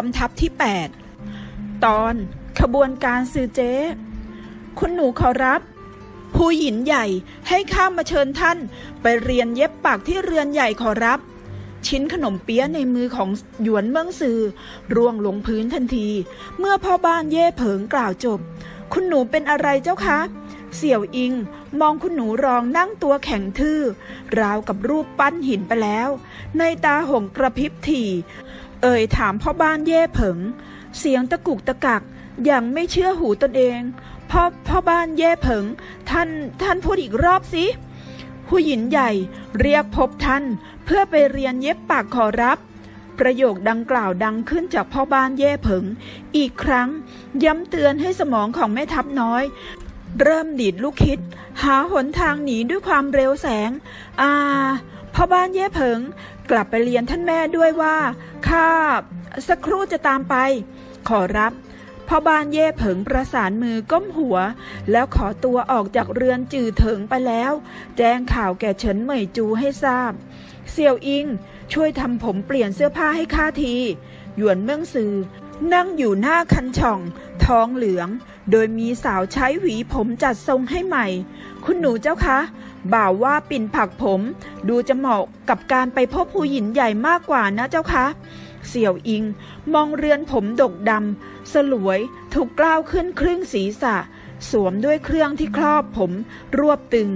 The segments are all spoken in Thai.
อมทัพที่ 8 ตอนขบวนการซื้อเจ๊คุณหนูขอรับ ผู้หญินใหญ่ให้ข้ามมาเชิญท่าน ไปเรียนเย็บปักที่เรือนใหญ่ขอรับ ชิ้นขนมเปี๊ยะในมือของหยวนเมืองซือร่วงลงพื้นทันที เมื่อพ่อบ้านเย่เผิงกล่าวจบ คุณหนูเป็นอะไรเจ้าคะเสี่ยวอิงมองคุณหนูรองนั่งตัวแข็งทื่อ ราวกับรูปปั้นหินไปแล้ว ในตาหงกระพริบถี่ เอ่ยถามพ่อบ้านเย่เผิง เสียงตะกุกตะกักอย่างไม่เชื่อหูตนเอง พ่อพ่อบ้านเย่เผิง ท่านท่านพูดอีกรอบสิผู้หญินใหญ่เรียกพบท่าน เพื่อไปเรียนเย็บปากขอรับ ประโยคดังกล่าวดังขึ้นจากพ่อบ้านเย่เผิง อีกครั้งย้ำเตือนให้สมองของแม่ทัพน้อย เริ่มดีดลูกคิด หาหนทางหนีด้วยความเร็วแสง อ่า พ่อบ้านเย่เผิงกลับไปเรียนท่านแม่ด้วยว่าข้าสักครู่จะตามไป ขอรับพ่อบ้านเย่เผิงประสานมือก้มหัว แล้วขอตัวออกจากเรือนจือเถิงไปแล้ว แจ้งข่าวแก่เฉินเหมยจูให้ทราบ เสี่ยวอิงช่วยทำผมเปลี่ยนเสื้อผ้าให้ข้าที หยวนเมืองซือนั่งอยู่หน้าคันช่องท้องเหลือง โดยมีสาวใช้หวีผมจัดทรงให้ใหม่ คุณหนูเจ้าคะ บ่าวว่าปิ่นผักผม ดูจะเหมาะกับการไปพบผู้หญิงใหญ่มากกว่านะเจ้าคะเสี่ยวอิง มองเรือนผมดกดำสลวยถูกกล้าวขึ้นครึ่งศีรษะ สวมด้วยเครื่องที่ครอบผม รวบตึง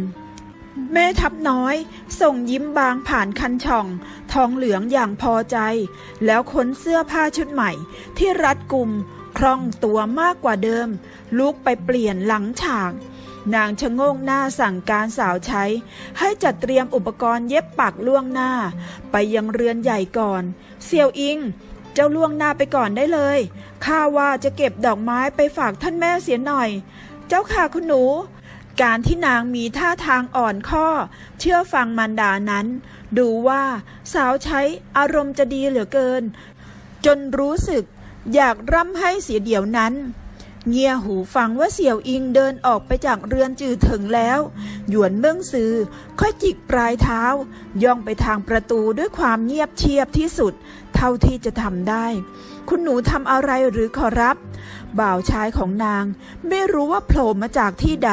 แม่ทับน้อย ส่งยิ้มบางผ่านคันช่อง ทองเหลืองอย่างพอใจ แล้วค้นเสื้อผ้าชุดใหม่ ที่รัดกุมคล่องตัวมากกว่าเดิม ลุกไปเปลี่ยนหลังฉาก นางชะโงกหน้าสั่งการสาวใช้ ให้จัดเตรียมอุปกรณ์เย็บปักล่วงหน้า ไปยังเรือนใหญ่ก่อนเซียวอิง เจ้าล่วงหน้าไปก่อนได้เลยข้าว่าจะเก็บดอกไม้ไปฝากท่านแม่เสียหน่อย เจ้าค่ะคุณหนู การที่นางมีท่าทางอ่อนข้อ เชื่อฟังมันดานั้น ดูว่าสาวใช้อารมณ์จะดีเหลือเกิน จนรู้สึกอยากร่ำให้เสียเดี๋ยวนั้น เงียหูฟังว่าเสี่ยวอิงเดินออกไปจากเรือนจือถึงแล้ว หยวนเมืองซือค่อยจิกปลายเท้า ย่องไปทางประตูด้วยความเงียบเชียบที่สุด เท่าที่จะทำได้ คุณหนูทำอะไรหรือขอรับ บ่าวชายของนาง ไม่รู้ว่าโผล่มาจากที่ใด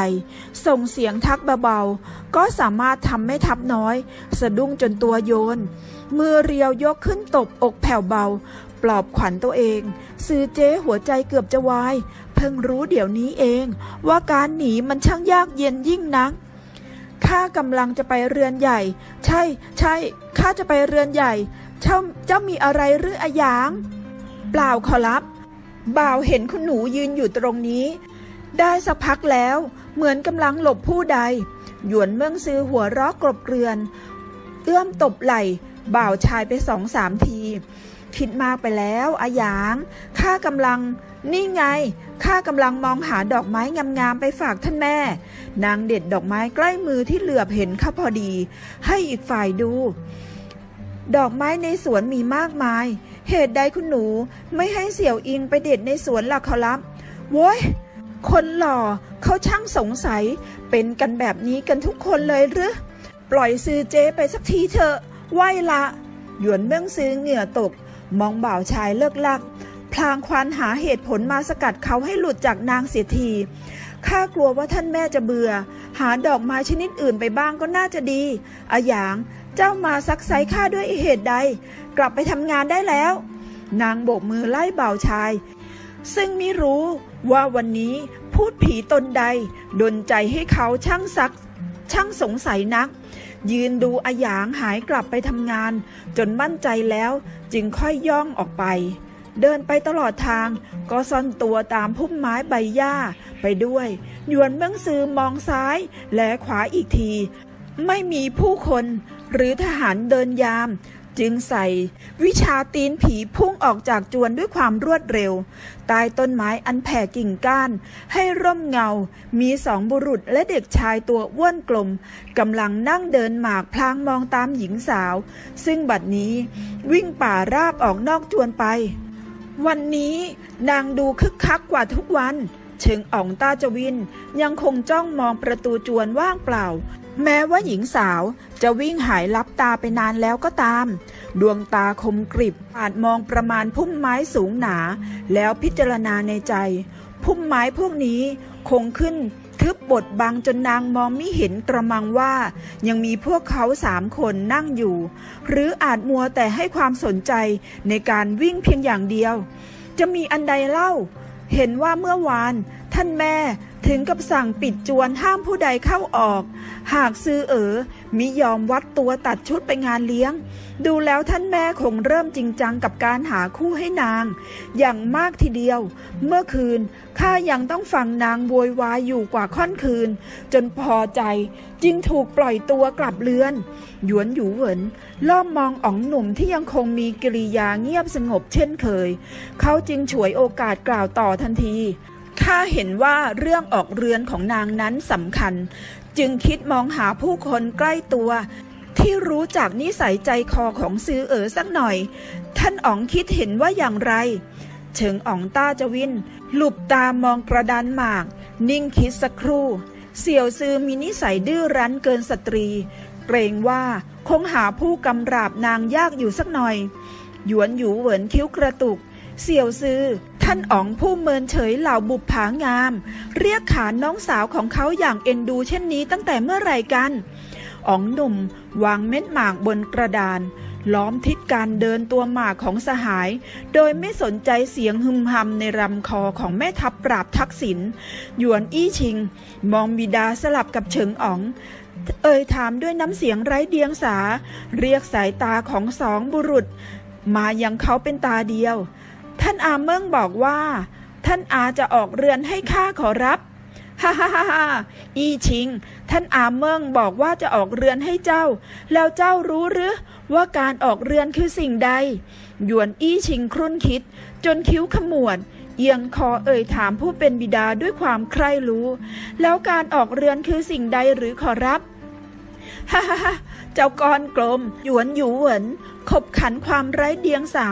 ส่งเสียงทักเบาๆ ก็สามารถทำให้ทับน้อย สะดุ้งจนตัวโยน มือเรียวยกขึ้นตบอกแผ่วเบา ปลอบขวัญตัวเอง ซื้อเจ๊หัวใจเกือบจะวาย พิ่งรู้เดี๋ยวนี้เอง ว่าการหนีมันช่างยากเย็นยิ่งนักข้ากำลังจะไปเรือนใหญ่ ใช่ ใช่ข้าจะไปเรือนใหญ่ เจ้าเจ้ามีอะไรหรืออะยาง เปล่าขอรับบ่าวเห็นคุณหนูยืนอยู่ตรงนี้ ได้สักพักแล้ว เหมือนกำลังหลบผู้ใด หยวนเมืองซื้อหัวร้อกรบเกรือน เอื้อมตบไหล่บ่าวชายไปสองสามที คิดมากไปแล้วอายางข้ากำลัง นี่ไง ข้ากำลังมองหาดอกไม้งามๆไปฝากท่านแม่ นางเด็ดดอกไม้ใกล้มือที่เหลือบเห็นข้าพอดี ให้อีกฝ่ายดู ดอกไม้ในสวนมีมากมาย เหตุใดคุณหนูไม่ให้เสี่ยวอิงไปเด็ดในสวนล่ะขอรับโว้ยคนหล่อเขาช่างสงสัย เป็นกันแบบนี้กันทุกคนเลยหรือปล่อยซื้อเจไปสักทีเถอะไหวละ หยวนเมืองซื้อเหงื่อตก มองบ่าวชายเลิกลัก พลางควานหาเหตุผลมาสกัดเขาให้หลุดจากนางเสียทีข้ากลัวว่าท่านแม่จะเบื่อ หาดอกไม้ชนิดอื่นไปบ้างก็น่าจะดีอาหยางเจ้ามาซักไซข้าด้วยเหตุใด กลับไปทำงานได้แล้ว นางโบกมือไล่เบ่าชาย ซึ่งไม่รู้ว่าวันนี้พูดผีตนใด ดนใจให้เขาช่างซัก ช่างสงสัยนัก ยืนดูอาหยางหายกลับไปทำงาน จนมั่นใจแล้วจึงค่อยย่องออกไป เดินไปตลอดทาง ก็ซ่อนตัวตามพุ่มไม้ใบหญ้าไปด้วย หยวนเมืองซือมองซ้ายและขวาอีกที ไม่มีผู้คนหรือทหารเดินยาม จึงใส่ วิชาตีนผีพุ่งออกจากจวนด้วยความรวดเร็วใต้ต้นไม้อันแผ่กิ่งก้าน ให้ร่มเงา มีสองบุรุษและเด็กชายตัวอ้วนกลมกำลังนั่งเดินหมากพลางมองตามหญิงสาว ซึ่งบัดนี้วิ่งป่าราบออกนอกจวนไป วันนี้นางดูคึกคักกว่าทุกวัน เชิงอ่องต้าจวินยังคงจ้องมองประตูจวนว่างเปล่า แม้ว่าหญิงสาวจะวิ่งหายลับตาไปนานแล้วก็ตาม ดวงตาคมกริบอาจมองประมาณพุ่มไม้สูงหนา แล้วพิจารณาในใจ พุ่มไม้พวกนี้คงขึ้น ทึบบดบังจนนางมองไม่เห็นกระมังว่า ยังมีพวกเขาสามคนนั่งอยู่ หรืออาจมัวแต่ให้ความสนใจในการวิ่งเพียงอย่างเดียว จะมีอันใดเล่า เห็นว่าเมื่อวาน ท่านแม่ ถึงกับสั่งปิดจวนห้ามผู้ใดเข้าออก หากซื้อเอ๋อมิยอมวัดตัวตัดชุดไปงานเลี้ยง ดูแล้วท่านแม่คงเริ่มจริงจังกับการหาคู่ให้นาง อย่างมากทีเดียว เมื่อคืนข้ายังต้องฟังนางโวยวายอยู่กว่าค่อนคืน จนพอใจจึงถูกปล่อยตัวกลับเรือน หยวนหยูเหวินล่อมมองอ๋องหนุ่มที่ยังคงมีกิริยาเงียบสงบเช่นเคย เขาจึงฉวยโอกาสกล่าวต่อทันที ข้าเห็นว่าเรื่องออกเรือนของนางนั้นสำคัญ จึงคิดมองหาผู้คนใกล้ตัว ที่รู้จักนิสัยใจคอของซื้อเอ๋อสักหน่อย ท่านอ๋องคิดเห็นว่าอย่างไรเฉิงอ๋องต้าจวิน หลุบตามองกระดานหมาก นิ่งคิดสักครู่ เสี่ยวซือมีนิสัยดื้อรั้นเกินสตรี เกรงว่าคงหาผู้กำราบนางยากอยู่สักหน่อย หยวนหยู่เหวินคิ้วกระตุก เสี่ยวซือ ท่านอ๋องผู้เมินเฉยเหล่าบุปผางาม เรียกขานน้องสาวของเขาอย่างเอ็นดูเช่นนี้ตั้งแต่เมื่อไหร่กันอ๋องหนุ่มวางเม็ดหมากบนกระดาน ล้อมทิศการเดินตัวหมากของสหาย โดยไม่สนใจเสียงหึมหำในรำคอของแม่ทัพปราบทักษิณหยวนอี้ชิง มองบิดาสลับกับเฉิงอ๋อง เอ่ยถามด้วยน้ำเสียงไร้เดียงสา เรียกสายตาของสองบุรุษ มายังเขาเป็นตาเดียว ท่านอาเมิ่งบอกว่า ท่านอาจะออกเรือนให้ข้าขอรับฮ่าฮ่าฮ่าฮ่าอีชิง ท่านอาเมิ่งบอกว่าจะออกเรือนให้เจ้า แล้วเจ้ารู้หรือว่าการออกเรือนคือสิ่งใด หยวนอี้ชิงครุ่นคิด จนคิ้วขมวด เอียงคอเอ่ยถามผู้เป็นบิดาด้วยความใคร่รู้ แล้วการออกเรือนคือสิ่งใดหรือขอรับ ฮ่าฮ่าเจ้ากรกลม หยวนหยูเหวินขบขันความไร้เดียงสา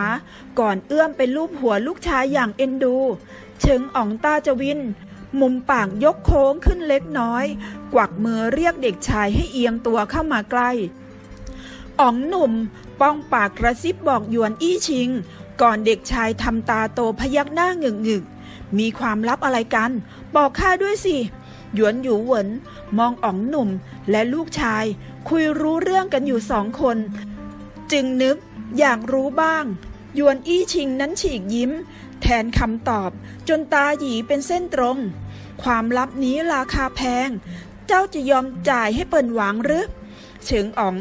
ก่อนเอื้อมไปลูบหัวลูกชายอย่างเอ็นดู เชิงอ่องต้าจวิน มุมปากยกโค้งขึ้นเล็กน้อย กวักมือเรียกเด็กชายให้เอียงตัวเข้ามาใกล้ อ๋องหนุ่ม ป้องปากกระซิบบอกหยวนอี้ชิง ก่อนเด็กชายทำตาโตพยักหน้าหงึกหงึกมีความลับอะไรกัน บอกข้าด้วยสิ หยวนหยูเหวินมองอ๋องหนุ่ม และลูกชายคุยรู้เรื่องกันอยู่สองคน จึงนึกอยากรู้บ้าง ยวนอี้ชิงนั้นฉีกยิ้ม แทนคำตอบจนตาหยีเป็นเส้นตรง ความลับนี้ราคาแพง เจ้าจะยอมจ่ายให้เปิ่นหวังหรือเฉิงอ๋อง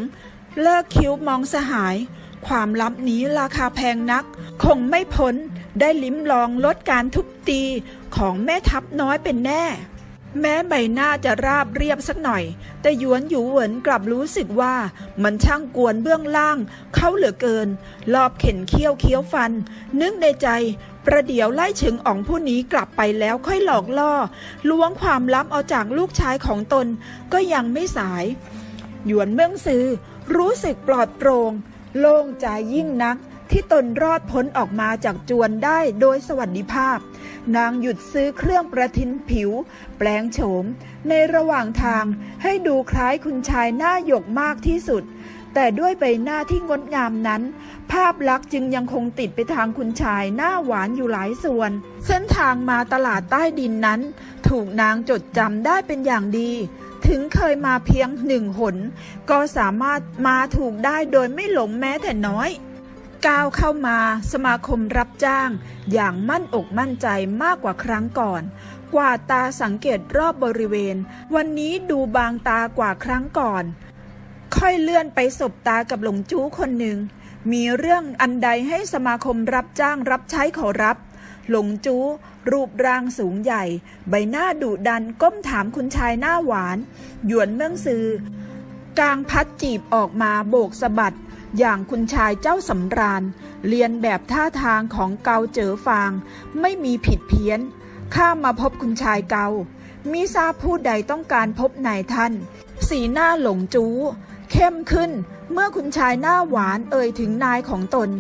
เลิกคิ้วมองสหาย ความลับนี้ราคาแพงนัก คงไม่พ้นได้ลิ้มลองลดการทุบตีของแม่ทัพน้อยเป็นแน่ แม้ใบหน้าจะราบเรียบสักหน่อย แต่หยวนหยูเหวินกลับรู้สึกว่ามันช่างกวนเบื้องล่าง เขาเหลือเกิน รอบเข็นเคี้ยวเคี้ยวฟัน นึกในใจ ประเดี๋ยวไล่เฉิงอ๋องผู้นี้กลับไปแล้วค่อยหลอกล่อล้วงความลับเอาจากลูกชายของตน ก็ยังไม่สาย หยวนเมืองซือรู้สึกปลอดโปร่งโล่งใจยิ่งนักที่ตนรอดพ้นออกมาจากจวนได้โดยสวัสดิภาพ นางหยุดซื้อเครื่องประทินผิว แปลงโฉม ในระหว่างทางให้ดูคล้ายคุณชายหน้าหยกมากที่สุด แต่ด้วยใบหน้าที่งดงามนั้น ภาพลักษณ์จึงยังคงติดไปทางคุณชายหน้าหวานอยู่หลายส่วน เส้นทางมาตลาดใต้ดินนั้น ถูกนางจดจำได้เป็นอย่างดีถึงเคยมาเพียงหนึ่งหน ก็สามารถมาถูกได้โดยไม่หลงแม้แต่น้อย ก้าวเข้ามาสมาคมรับจ้าง อย่างมั่นอกมั่นใจมากกว่าครั้งก่อน กว่าตาสังเกตรอบบริเวณ วันนี้ดูบางตากว่าครั้งก่อน ค่อยเลื่อนไปสบตากับหลงจู้คนหนึ่ง มีเรื่องอันใดให้สมาคมรับจ้างรับใช้ขอรับ หลงจู้รูปร่างสูงใหญ่ ใบหน้าดุดันก้มถามคุณชายหน้าหวาน หยวนเมืองซือกางพัดจีบออกมาโบกสะบัด อย่างคุณชายเจ้าสำราญ เรียนแบบท่าทางของเกาเจอฟาง ไม่มีผิดเพี้ยน ข้ามาพบคุณชายเกา มิทราบผู้ใดต้องการพบนายท่าน สีหน้าหลงจู้ เข้มขึ้นเมื่อคุณชายหน้าหวานเอ่ยถึงนายของตน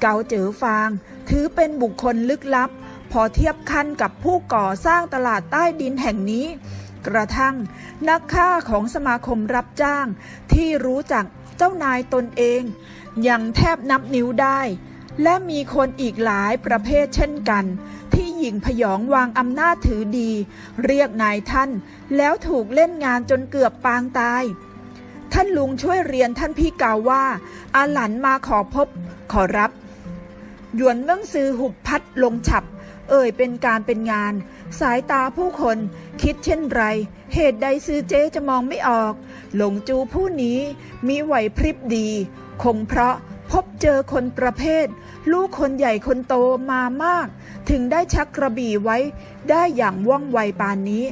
เกาเจอฟาง ถือเป็นบุคคลลึกลับ พอเทียบขั้นกับผู้ก่อสร้างตลาดใต้ดินแห่งนี้กระทั่งนักฆ่าของสมาคมรับจ้างที่รู้จัก เจ้านายตนเอง ยังแทบนับนิ้วได้ และมีคนอีกหลายประเภทเช่นกัน ที่หญิงพยองวางอำนาจถือดี เรียกนายท่าน แล้วถูกเล่นงานจนเกือบปางตาย ท่านลุงช่วยเรียนท่านพี่กาวว่า อาหลันมาขอพบขอรับ หยวนเมืองซือหุบพัดลงฉับ เอ่ยเป็นการเป็นงาน สายตาผู้คนคิดเช่นไร เหตุใดซื้อเจ๊จะมองไม่ออก หลงจูผู้นี้มีไหวพริบดี คงเพราะพบเจอคนประเภท ลูกคนใหญ่คนโตมามาก ถึงได้ชักกระบี่ไว้ได้อย่างว่องไวปานนี้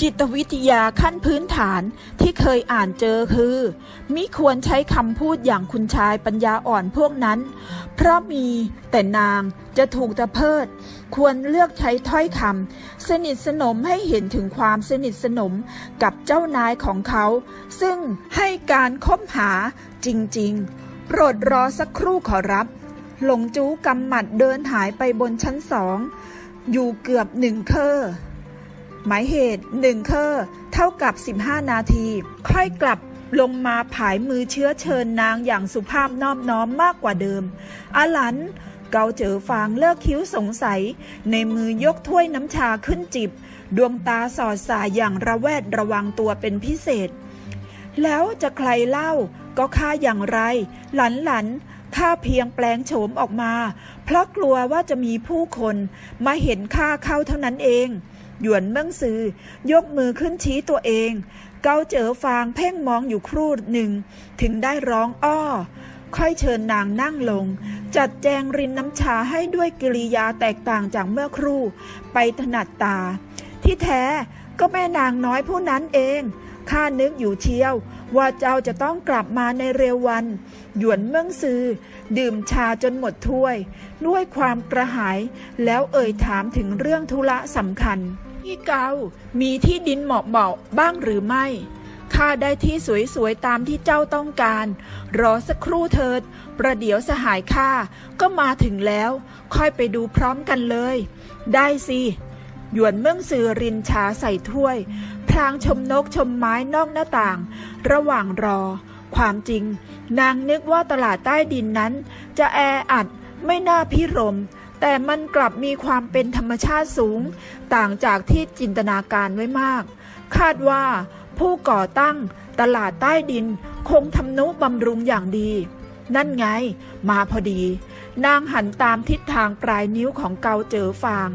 จิตวิทยาขั้นพื้นฐานที่เคยอ่านเจอคือมิควรใช้คำพูดอย่างคุณชายปัญญาอ่อนพวกนั้น เพราะมีแต่นางจะถูกตะเพิด ควรเลือกใช้ถ้อยคำสนิทสนมให้เห็นถึงความสนิทสนมกับเจ้านายของเขา ซึ่งให้การคบหาจริงๆ โปรดรอสักครู่ขอรับ หลงจู้กำหมัดเดินหายไปบนชั้นสอง อยู่เกือบหนึ่งเคอร์หมายเหตุหนึ่งเคอร์เท่ากับ 15 นาที ค่อยกลับลงมาผายมือเชื้อเชิญนางอย่างสุภาพนอบน้อมมากกว่าเดิมอาหลัน เกาเจอฟางเลิกคิ้วสงสัย ในมือยกถ้วยน้ำชาขึ้นจิบ ดวงตาสอดสายอย่างระแวดระวังตัวเป็นพิเศษ แล้วจะใครเล่าก็ข้าอย่างไร หลันหลันข้าเพียงแปลงโฉมออกมา เพราะกลัวว่าจะมีผู้คนมาเห็นข้าเข้าเท่านั้นเอง หยวนเมืองซือยกมือขึ้นชี้ตัวเอง เกาเจอฟางเพ่งมองอยู่ครู่หนึ่ง ถึงได้ร้องอ้อ ค่อยเชิญนางนั่งลง จัดแจงรินน้ำชาให้ด้วยกิริยาแตกต่างจากเมื่อครู่ ไปถนัดตา ที่แท้ก็แม่นางน้อยผู้นั้นเองข้านึกอยู่เชียว ว่าเจ้าจะต้องกลับมาในเร็ววัน หยวนเมืองซือดื่มชาจนหมดถ้วย ด้วยความกระหาย แล้วเอ่ยถามถึงเรื่องธุระสำคัญ พี่เกามีที่ดินเหมาะเบาๆบ้างหรือไม่ ข้าได้ที่สวยๆตามที่เจ้าต้องการ รอสักครู่เถิด ประเดี๋ยวสหายข้าก็มาถึงแล้ว ค่อยไปดูพร้อมกันเลย ได้สิหยวนเมืองซือรินชาใส่ถ้วยพลางชมนกชมไม้นอกหน้าต่าง ระหว่างรอ ความจริง นางนึกว่าตลาดใต้ดินนั้น จะแออัดไม่น่าพิรม แต่มันกลับมีความเป็นธรรมชาติสูง ต่างจากที่จินตนาการไว้มาก คาดว่า ผู้ก่อตั้ง ตลาดใต้ดิน คงทำนุบำรุงอย่างดี นั่นไง มาพอดี นางหันตามทิศทางปลายนิ้วของเกาเจอฟาง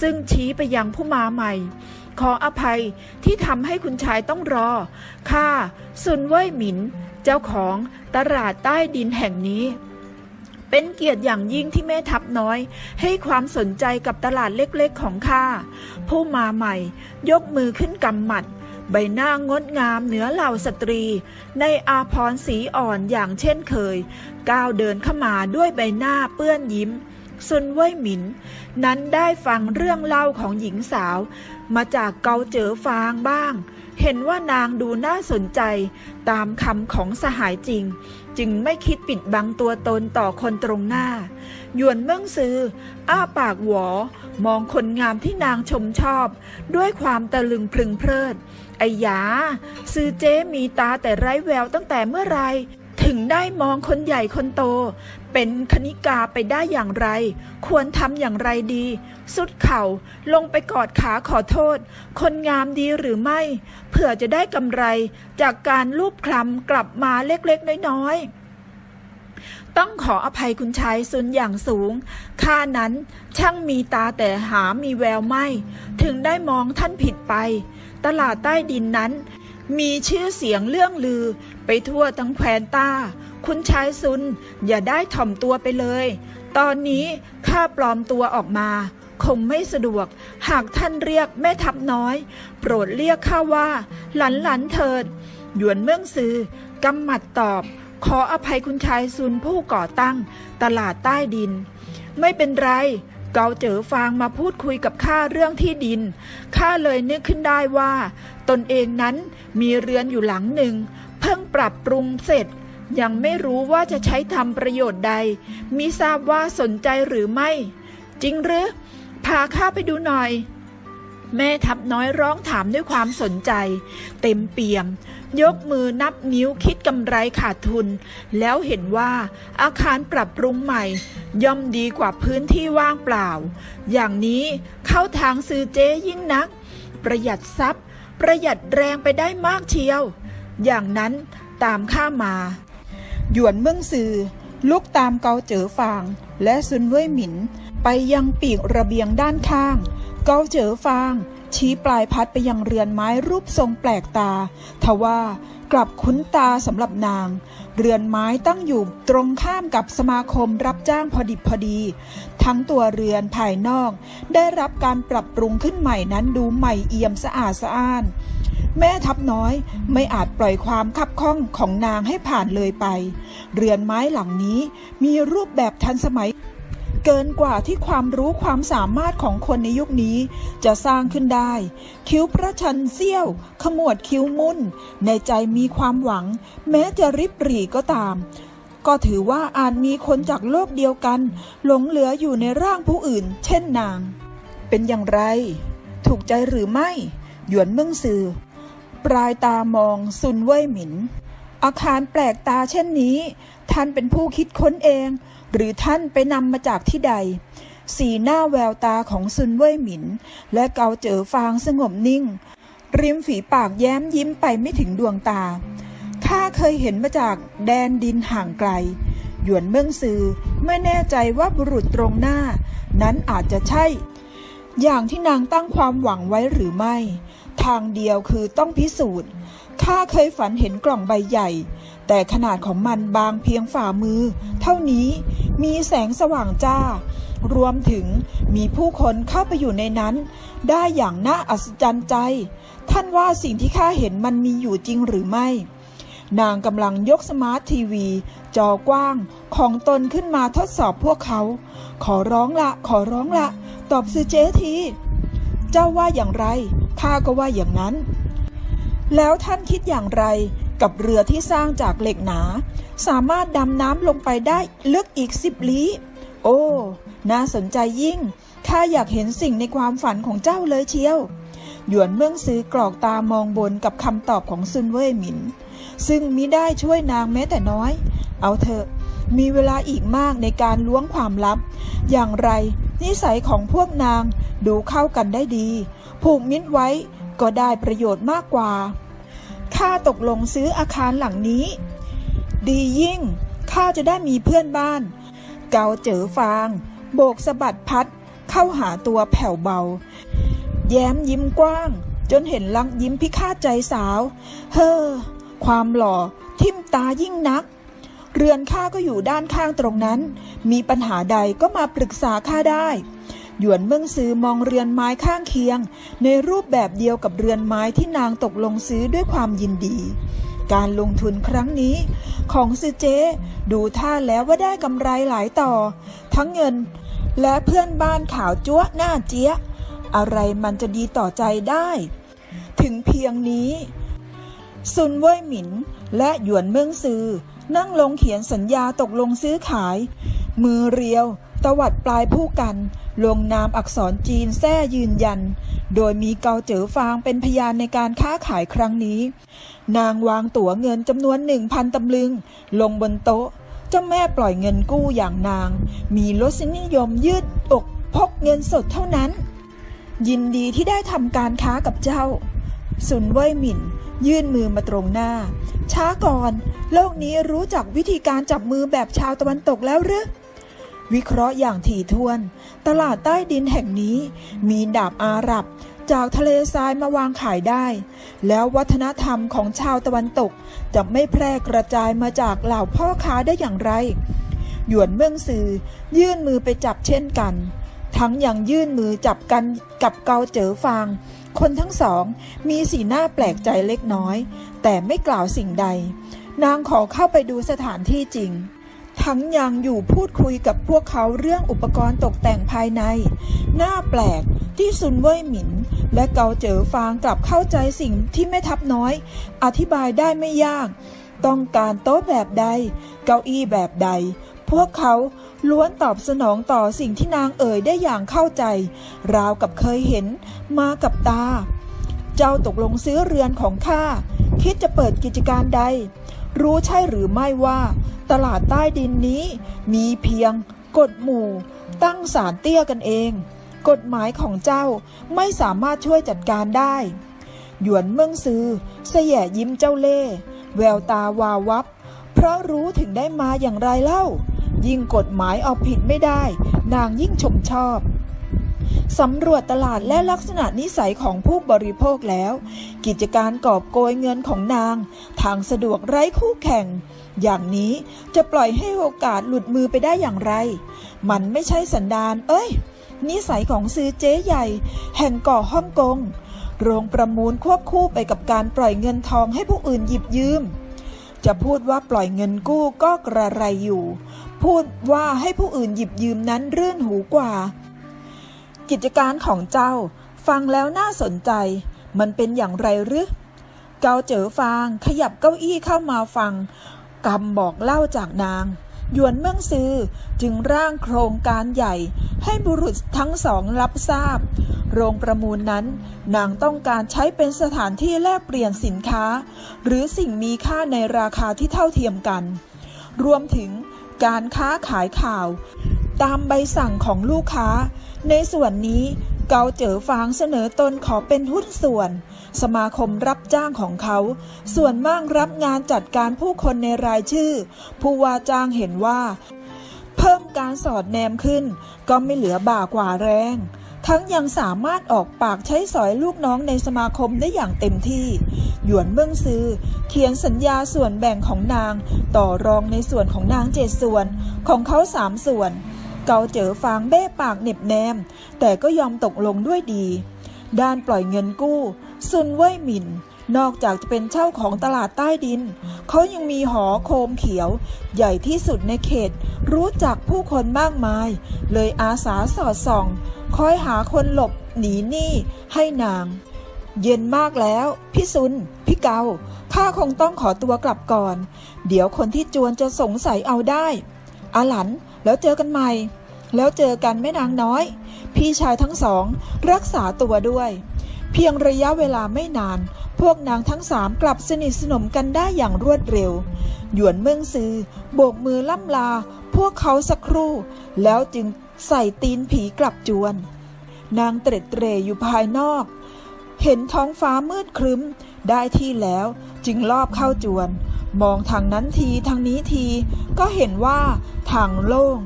ซึ่งชี้ไปยังผู้มาใหม่ ขออภัยที่ทำให้คุณชายต้องรอข้าซุนเว่ยหมิน เจ้าของตลาดใต้ดินแห่งนี้เป็นเกียรติอย่างยิ่งที่แม่ทัพน้อย ให้ความสนใจกับตลาดเล็กๆของข้าผู้มาใหม่ ยกมือขึ้นกำหมัด ใบหน้างดงามเหนือเหล่าสตรี ในอาพรสีอ่อนอย่างเช่นเคย ก้าวเดินเข้ามาด้วยใบหน้าเปื้อนยิ้มซุนเว่ยหมิน นั้นได้ฟังเรื่องเล่าของหญิงสาว มาจากเกาเจ๋อฟางบ้าง เห็นว่านางดูน่าสนใจตามคำของสหายจริง จึงไม่คิดปิดบังตัวตนต่อคนตรงหน้า หยวนเมืองซื้อ อ้าปากหวอ มองคนงามที่นางชมชอบ ด้วยความตะลึงพรึงเพลิด ไอยาซือเจ๊มีตาแต่ไร้แววตั้งแต่เมื่อไร ถึงได้มองคนใหญ่คนโต เป็นคณิกาไปได้อย่างไร ควรทำอย่างไรดี สุดเข่าลงไปกอดขาขอโทษ คนงามดีหรือไม่ เผื่อจะได้กำไร จากการลูบคลำกลับมาเล็กๆน้อยๆต้องขออภัยคุณชายซุนอย่างสูง ข้านั้นช่างมีตาแต่หามีแววไม่ ถึงได้มองท่านผิดไป ตลาดใต้ดินนั้น มีชื่อเสียงเรื่องลือไปทั่วทั้งแคว้นต้า คุณชายซุนอย่าได้ถ่อมตัวไปเลย ตอนนี้ข้าปลอมตัวออกมา คงไม่สะดวก หากท่านเรียกแม่ทับน้อย โปรดเรียกข้าว่า หลันหลันเถิด หยวนเมืองซือกำหมัดตอบ ขออภัยคุณชายซุนผู้ก่อตั้ง ตลาดใต้ดิน ไม่เป็นไร เกาเจ๋อฟางมาพูดคุยกับข้าเรื่องที่ดิน ข้าเลยนึกขึ้นได้ว่า ตนเองนั้นมีเรือนอยู่หลังหนึ่ง เพิ่งปรับปรุงเสร็จ ยังไม่รู้ว่าจะใช้ทำประโยชน์ใด มิทราบว่าสนใจหรือไม่ จริงหรือ พาข้าไปดูหน่อย แม่ทับน้อยร้องถามด้วยความสนใจ เต็มเปี่ยม ยกมือนับนิ้วคิดกำไรขาดทุน แล้วเห็นว่าอาคารปรับปรุงใหม่ ย่อมดีกว่าพื้นที่ว่างเปล่า อย่างนี้เข้าทางซื้อเจ๊ยิ่งนัก ประหยัดทรัพย์ ประหยัดแรงไปได้มากเชียว อย่างนั้นตามข้ามา หยวนเมืองซือลุกตามเกาเจ๋อฟาง และซุนเว่ยหมิน ไปยังปีกระเบียงด้านข้าง เกาเจ๋อฟาง ชี้ปลายพัดไปยังเรือนไม้รูปทรงแปลกตา ทว่ากลับคุ้นตาสำหรับนาง เรือนไม้ตั้งอยู่ตรงข้ามกับสมาคมรับจ้างพอดิบพอดี ทั้งตัวเรือนภายนอก ได้รับการปรับปรุงขึ้นใหม่นั้นดูใหม่เอี่ยมสะอาดสะอ้าน แม่ทับน้อยไม่อาจปล่อยความคับข้องของนางให้ผ่านเลยไป เรือนไม้หลังนี้มีรูปแบบทันสมัย เกินกว่าที่ความรู้ความสามารถของคนในยุคนี้ จะสร้างขึ้นได้ คิ้วพระชันเสี้ยว ขมวดคิ้วมุ่น ในใจมีความหวัง แม้จะริบหรี่ก็ตาม ก็ถือว่าอาจมีคนจากโลกเดียวกัน หลงเหลืออยู่ในร่างผู้อื่น เช่นนาง เป็นอย่างไร ถูกใจหรือไม่ หยวนเมืองซือ ปลายตามองซุนเว่ยหมินอาคารแปลกตาเช่นนี้ ท่านเป็นผู้คิดค้นเอง หรือท่านไปนำมาจากที่ใด สีหน้าแววตาของซุนเว่ยหมิน และเกาเจ๋อฟางสงบนิ่ง ริมฝีปากแย้มยิ้มไปไม่ถึงดวงตาข้าเคยเห็นมาจากแดนดินห่างไกล หยวนเมืองซือไม่แน่ใจว่าบุรุษตรงหน้า นั้นอาจจะใช่ อย่างที่นางตั้งความหวังไว้หรือไม่ ทางเดียวคือต้องพิสูจน์ข้าเคยฝันเห็นกล่องใบใหญ่ แต่ขนาดของมันบางเพียงฝ่ามือ เท่านี้ มีแสงสว่างจ้า รวมถึงมีผู้คนเข้าไปอยู่ในนั้น ได้อย่างน่าอัศจรรย์ใจ ท่านว่าสิ่งที่ข้าเห็นมันมีอยู่จริงหรือไม่ นางกำลังยกสมาร์ททีวี จอกว้างของตนขึ้นมาทดสอบพวกเขา ขอร้องละขอร้องละ ตอบสิเจที เจ้าว่าอย่างไรข้าก็ว่าอย่างนั้น แล้วท่านคิดอย่างไรกับเรือที่สร้างจากเหล็กหนา สามารถดำน้ำลงไปได้ลึกอีกสิบลี้ โอ้ น่าสนใจยิ่งข้าอยากเห็นสิ่งในความฝันของเจ้าเลยเชียว หยวนเมืองซื้อกรอกตามองบนกับคำตอบของซุนเว่ยหมิน ซึ่งมิได้ช่วยนางแม้แต่น้อย เอาเถอะ มีเวลาอีกมากในการล้วงความลับ อย่างไร นิสัยของพวกนางดูเข้ากันได้ดี ผูกมิตรไว้ก็ได้ประโยชน์มากกว่าข้าตกลงซื้ออาคารหลังนี้ ดียิ่ง ข้าจะได้มีเพื่อนบ้าน เกาเจอฟาง โบกสะบัดพัด เข้าหาตัวแผ่วเบา แย้มยิ้มกว้าง จนเห็นลักยิ้มพิฆาตใจสาว เฮ้อ ความหล่อ ทิ่มตายิ่งนัก เรือนข้าก็อยู่ด้านข้างตรงนั้น มีปัญหาใดก็มาปรึกษาข้าได้หยวนเมืองซื้อมองเรือนไม้ข้างเคียง ในรูปแบบเดียวกับเรือนไม้ที่นางตกลงซื้อด้วยความยินดี การลงทุนครั้งนี้ ของซือเจ ดูท่าแล้วว่าได้กำไรหลายต่อ ทั้งเงินและเพื่อนบ้านขาวจ้วหน้าเจี๊ยอะไรมันจะดีต่อใจได้ ถึงเพียงนี้ ซุนเว่ยหมินและหยวนเมืองซือนั่งลงเขียนสัญญาตกลงซื้อขาย มือเรียว ตวัดปลายผู้กัน ลงนามอักษรจีนแท้ยืนยัน โดยมีเกาเจ๋อฟางเป็นพยานในการค้าขายครั้งนี้ นางวางตั๋วเงินจำนวนหนึ่งพันตำลึง ลงบนโต๊ะ เจ้าแม่ปล่อยเงินกู้อย่างนาง มีรสนิยมยืดอกพกเงินสดเท่านั้น ยินดีที่ได้ทำการค้ากับเจ้า สุนเว่ยหมินยื่นมือมาตรงหน้า ช้าก่อน โลกนี้รู้จักวิธีการจับมือแบบชาวตะวันตกแล้วหรือ วิเคราะห์อย่างถี่ถ้วน ตลาดใต้ดินแห่งนี้ มีดาบอาหรับจากทะเลทรายมาวางขายได้ แล้ววัฒนธรรมของชาวตะวันตก จะไม่แพร่กระจายมาจากเหล่าพ่อค้าได้อย่างไร หยวนเมืองซือยื่นมือไปจับเช่นกัน ทั้งยังยื่นมือจับกันกับเกาเจ๋อฟางคนทั้งสองมีสีหน้าแปลกใจเล็กน้อย แต่ไม่กล่าวสิ่งใด นางขอเข้าไปดูสถานที่จริง ทั้งยังอยู่พูดคุยกับพวกเขาเรื่องอุปกรณ์ตกแต่งภายใน หน้าแปลกที่ซุนเว่ยหมิน และเกาเจ๋อฟางกลับเข้าใจสิ่งที่แม่ทับน้อย อธิบายได้ไม่ยาก ต้องการโต๊ะแบบใด เก้าอี้แบบใด พวกเขาล้วนตอบสนองต่อสิ่งที่นางเอ่ยได้อย่างเข้าใจ ราวกับเคยเห็นมากับตา เจ้าตกลงซื้อเรือนของข้าคิดจะเปิดกิจการใด รู้ใช่หรือไม่ว่า ตลาดใต้ดินนี้มีเพียงกฎหมู่ ตั้งศาลเตี้ยกันเอง กฎหมายของเจ้าไม่สามารถช่วยจัดการได้ หยวนเมืองซือเสยยิ้มเจ้าเล่แววตาวาววับ เพราะรู้ถึงได้มาอย่างไรเล่า ยิ่งกฎหมายเอาผิดไม่ได้ นางยิ่งชมชอบ สำรวจตลาดและลักษณะนิสัยของผู้บริโภคแล้ว กิจการกอบโกยเงินของนาง ทางสะดวกไร้คู่แข่ง อย่างนี้จะปล่อยให้โอกาสหลุดมือไปได้อย่างไร มันไม่ใช่สันดาน เอ้ย นิสัยของซื้อเจ๊ใหญ่ แห่งเก่อฮ่องกง โรงประมูลควบคู่ไปกับการปล่อยเงินทองให้ผู้อื่นหยิบยืม จะพูดว่าปล่อยเงินกู้ก็กระไรอยู่ พูดว่าให้ผู้อื่นหยิบยืมนั้นรื่นหูกว่า กิจการของเจ้า ฟังแล้วน่าสนใจ มันเป็นอย่างไรหรือเกาเจ๋อฟางขยับเก้าอี้เข้ามาฟังกำบอกเล่าจากนางหยวนเมืองซือจึงร่างโครงการใหญ่ให้บุรุษทั้งสองรับทราบ โรงประมูลนั้น นางต้องการใช้เป็นสถานที่แลกเปลี่ยนสินค้า หรือสิ่งมีค่าในราคาที่เท่าเทียมกัน รวมถึงการค้าขายข่าว ตามใบสั่งของลูกค้า ในส่วนนี้เกาเจ๋อฟางเสนอตนขอเป็นหุ้นส่วน สมาคมรับจ้างของเขา ส่วนมากรับงานจัดการผู้คนในรายชื่อ ผู้ว่าจ้างเห็นว่า เพิ่มการสอดแนมขึ้น ก็ไม่เหลือบ่ากว่าแรง ทั้งยังสามารถออกปากใช้สอยลูกน้องในสมาคมได้อย่างเต็มที่ หยวนเบิ้งซือเขียนสัญญาส่วนแบ่งของนาง ต่อรองในส่วนของนางเจ็ดส่วนของเขาสามส่วน เกาเจ๋อฟางเบ้ปากเหน็บแนม แต่ก็ยอมตกลงด้วยดี ด้านปล่อยเงินกู้ซุนเว่ยหมิน นอกจากจะเป็นเจ้าของตลาดใต้ดิน เขายังมีหอโคมเขียว ใหญ่ที่สุดในเขต รู้จักผู้คนมากมาย เลยอาสาสอดส่อง คอยหาคนหลบหนีหนี้ให้นาง เย็นมากแล้ว พี่ซุน พี่เกาข้าคงต้องขอตัวกลับก่อน เดี๋ยวคนที่จวนจะสงสัยเอาได้อาหลัน แล้วเจอกันใหม่ แล้วเจอกันแม่นางน้อย พี่ชายทั้งสอง รักษาตัวด้วย เพียงระยะเวลาไม่นาน พวกนางทั้งสามกลับสนิทสนมกันได้อย่างรวดเร็ว หยวนเมืองซือโบกมือล่ำลา พวกเขาสักครู่ แล้วจึงใส่ตีนผีกลับจวน นางเตร็ดเตรอยู่ภายนอก เห็นท้องฟ้ามืดครึ้มได้ที่แล้วจึงลอบเข้าจวน มองทางนั้นทีทางนี้ที ก็เห็นว่าทางโล่ง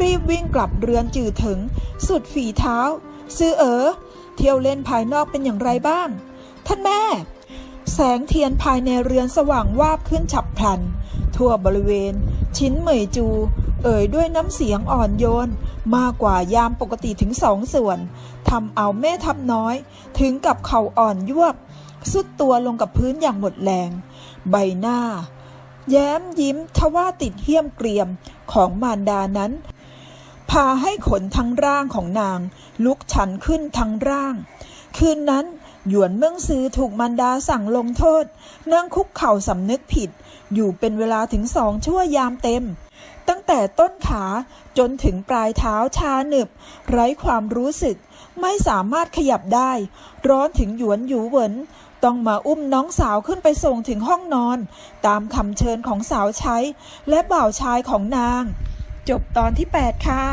รีบวิ่งกลับเรือนจืดถึง สุดฝีเท้า ซื้อเอ๋อเที่ยวเล่นภายนอกเป็นอย่างไรบ้าง ท่านแม่ แสงเทียนภายในเรือนสว่างวาบขึ้นฉับพลัน ทั่วบริเวณ ชิ้นเหมยจู เอ่ยด้วยน้ำเสียงอ่อนโยน มากกว่ายามปกติถึงสองส่วนทำเอาแม่ทับน้อย ถึงกับเข่าอ่อนยวบสุดตัวลงกับพื้นอย่างหมดแรง ใบหน้า แย้มยิ้มทว่าติดเหี้ยมเกรียมของมารดานั้น พาให้ขนทั้งร่างของนาง ลุกชันขึ้นทั้งร่าง คืนนั้นหยวนเมืองซือถูกมารดาสั่งลงโทษ นั่งคุกเข่าสำนึกผิด อยู่เป็นเวลาถึงสองชั่วยามเต็ม ตั้งแต่ต้นขาจนถึงปลายเท้าชาหนึบ ไร้ความรู้สึก ไม่สามารถขยับได้ ร้อนถึงหยวนหยูเหวินต้องมาอุ้มน้องสาวขึ้นไปส่งถึงห้องนอน ตามคำเชิญของสาวใช้ และบ่าวชายของนาง จบตอนที่ 8 ค่ะ